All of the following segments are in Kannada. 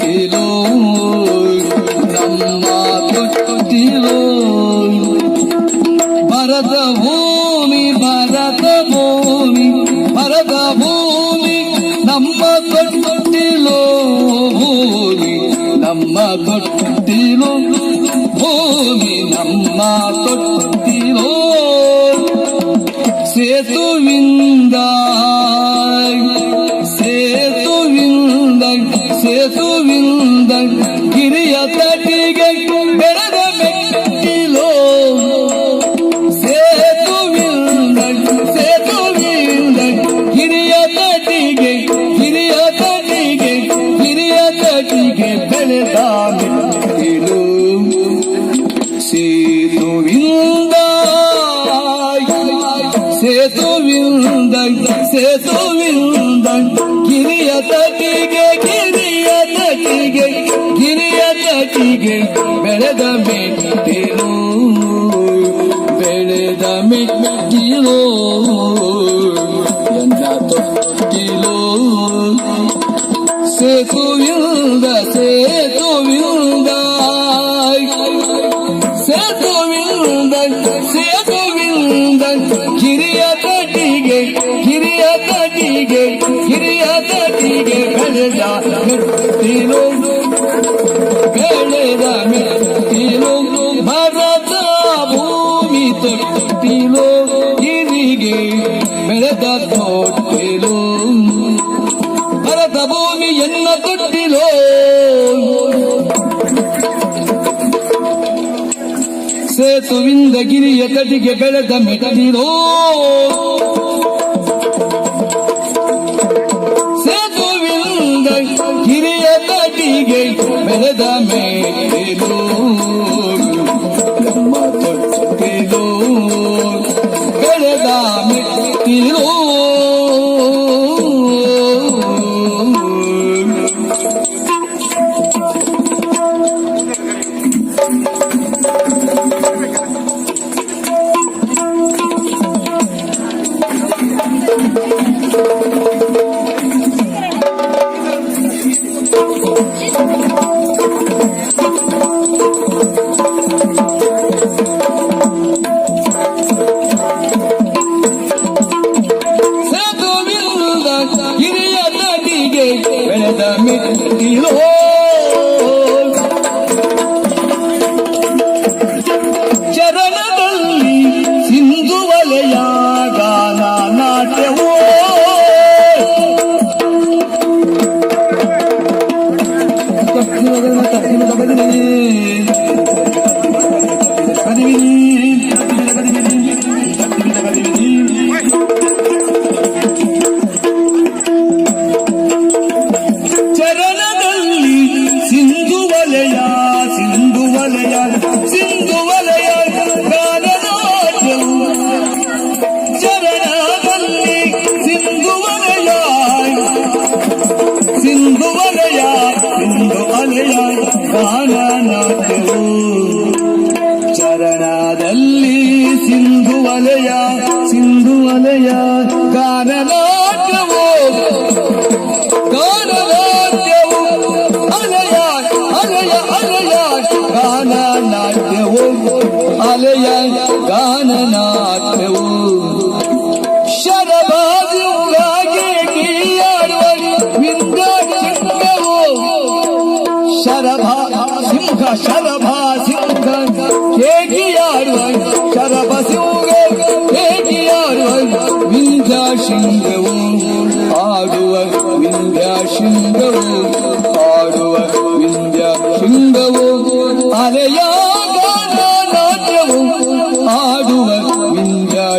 ಗೆಲೋ ನಮ್ಮ ಕೊಟ್ಟಿರೋ ಭರದ ಭೂಮಿ ಭರದ ಭೂಮಿ ಭರದ ಭೂಮಿ ನಮ್ಮ ಕೊಟ್ಟಿಲೋ ಭೂಮಿ ನಮ್ಮ ಕೊಟ್ಟಿಲೋ ಭೂಮಿ ನಮ್ಮ ಕೊಟ್ಟಿರೋ ಸೇತುವಿಂದ ಕಿರಿಯ ತಟಿಗೆ ಗಿರಿ ಎತ್ತಟಿಗೆ ಬೆಳೆದ ಮೆಟ್ಟಿರೋ ಸೇತುವಿಂದ ಗಿರಿ ತಟಿಗೆ ಬೆಳೆದ ಮೇಲೆ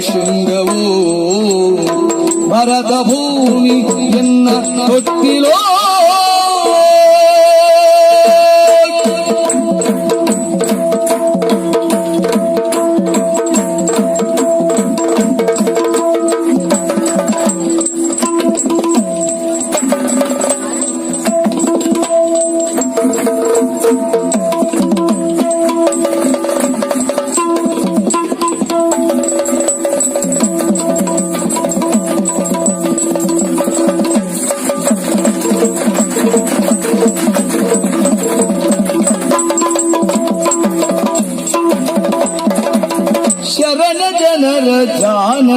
ಶೃಂಗವು ಭರತ ಭೂಮಿ ಎನ್ನ ಹೊತ್ತಿಲೋ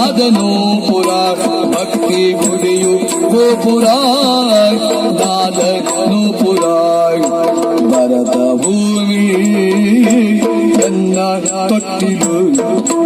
ನಾದನು ಪುರ ಭಕ್ತಿ ಗುಡಿಯು ಗೋಪುರ ನಾದನು ಪುರ. ಭರತ ಭೂಮಿ ಎನ್ನ ತೊಟ್ಟಿಲು.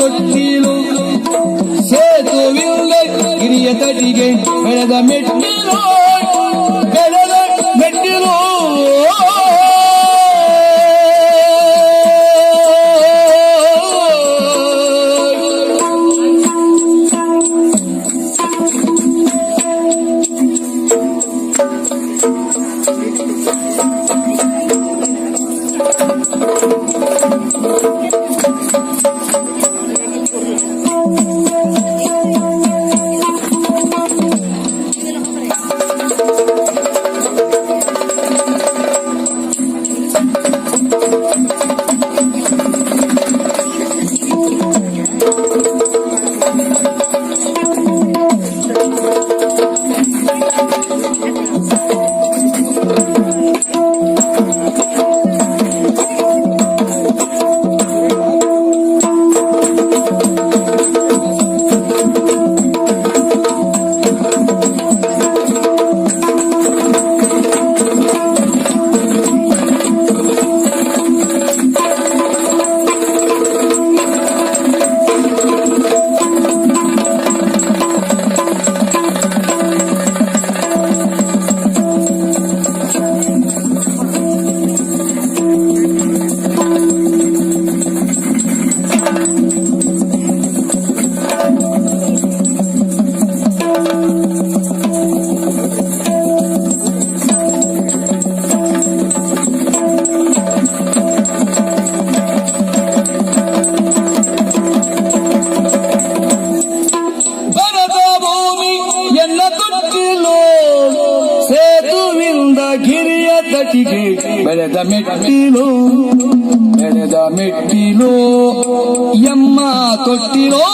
ತೊಟ್ಟಿಲು ಸೇತುವಿಲ್ಲ ಹಿರಿಯ ತಟಿಗೆ ಬೆಳೆದ ಮೆಟ್ಟಿಲು. ಗಿರಿಯ ತಟಿಗೆ ಬೆಳೆದ ಮೆಟ್ಟಿಲು ಬೆಳೆದ ಮೆಟ್ಟಿಲು ಎಮ್ಮ ತೊಟ್ಟಿಲೋ